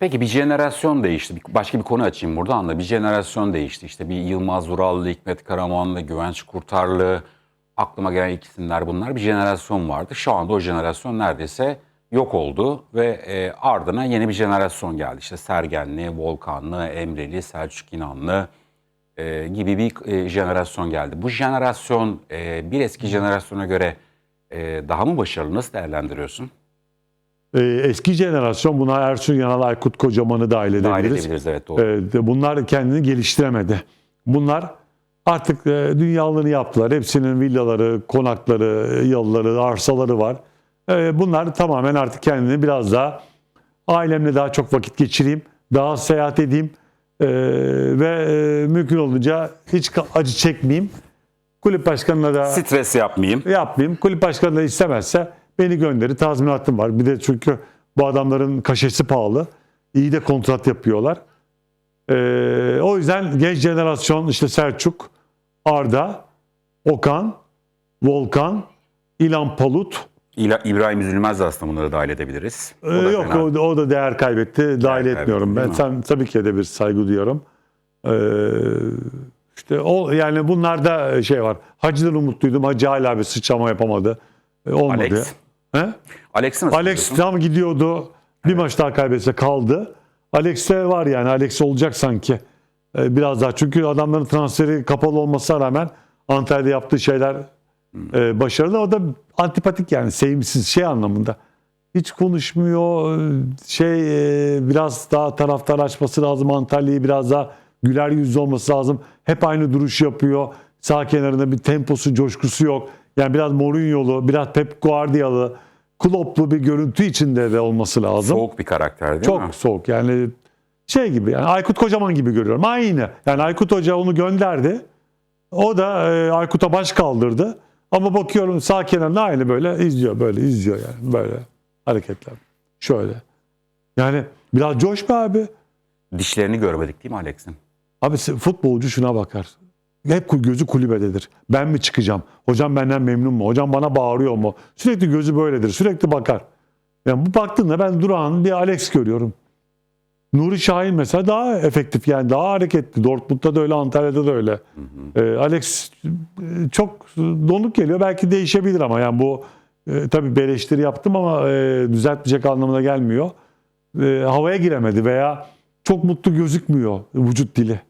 Peki bir jenerasyon değişti. Başka bir konu açayım burada anla. Bir jenerasyon değişti. İşte bir Yılmaz Vurallı, Hikmet Karamanlı, Güvenç Kurtarlı. Aklıma gelen ilk isimler bunlar. Bir jenerasyon vardı. Şu anda o jenerasyon neredeyse yok oldu. Ve e, ardına yeni bir jenerasyon geldi. İşte Sergenli, Volkanlı, Emreli, Selçuk İnanlı e, gibi bir e, jenerasyon geldi. Bu jenerasyon e, bir eski jenerasyona göre e, daha mı başarılı? Nasıl değerlendiriyorsun? Ee, eski jenerasyon buna Ersun Yanal, Aykut Kocaman'ı dahil Dahil edebiliriz. edebiliriz evet doğru. Ee, bunlar kendini geliştiremedi. Bunlar artık e, dünyalığını yaptılar. Hepsinin villaları, konakları, yolları, arsaları var. Ee, bunlar tamamen artık kendini biraz daha ailemle daha çok vakit geçireyim, daha seyahat edeyim ee, ve e, mümkün olunca hiç acı çekmeyeyim. Kulüp başkanına da Stres yapmayayım. yapmayayım. Kulüp başkanı da istemezse beni gönderir. Tazminatım var. Bir de çünkü bu adamların kaşesi pahalı. İyi de kontrat yapıyorlar. Ee, o yüzden genç jenerasyon işte Selçuk, Arda, Okan, Volkan, İlhan Palut. İla- İbrahim Üzülmez de aslında bunları dahil edebiliriz. O Ee, da yok fena. o, da- o da değer kaybetti. Dahil kaybetti, etmiyorum değil ben. mi? Sen tabii ki de bir saygı duyuyorum. Ee, işte o yani bunlarda şey var. Hacı'dan umutluydum. Hacı hala bir sıçrama yapamadı. Ee, olmadı. Alex. He? Alex'i nasıl Alex buluyorsun? tam gidiyordu. Bir maç daha kaybetse kaldı. Alex'te var yani. Alex olacak sanki. Ee, biraz daha. Çünkü adamların transferi kapalı olmasına rağmen Antalya'da yaptığı şeyler e, başarılı. O da antipatik yani. Sevimsiz şey anlamında. Hiç konuşmuyor. Şey e, biraz daha taraftar açması lazım. Antalya'yı biraz daha güler yüzlü olması lazım. Hep aynı duruş yapıyor. Sağ kenarında bir temposu, coşkusu yok. Yani biraz Mourinho'lu, biraz Pep Guardiola'lı, Klopp'lu bir görüntü içinde de olması lazım. Soğuk bir karakter değil Çok mi? soğuk yani şey gibi yani Aykut Kocaman gibi görüyorum. Aynı. Yani Aykut Hoca onu gönderdi. O da e, Aykut'a baş kaldırdı. Ama bakıyorum sağ kenarında aynı böyle izliyor böyle izliyor yani böyle hareketler. Şöyle. Yani biraz coş be abi. Dişlerini görmedik değil mi Alex'in? Abi futbolcu şuna bakar. Hep gözü kulübededir. Ben mi çıkacağım? Hocam benden memnun mu? Hocam bana bağırıyor mu? Sürekli gözü böyledir. Sürekli bakar. Yani bu baktığında ben Duran bir Alex görüyorum. Nuri Şahin mesela daha efektif yani daha hareketli. Dortmund'da da öyle, Antalya'da da öyle. Ee, Alex e, çok donuk geliyor. Belki değişebilir ama yani bu e, tabii bir eleştiri yaptım ama e, düzeltmeyecek anlamına gelmiyor. E, havaya giremedi veya çok mutlu gözükmüyor vücut dili.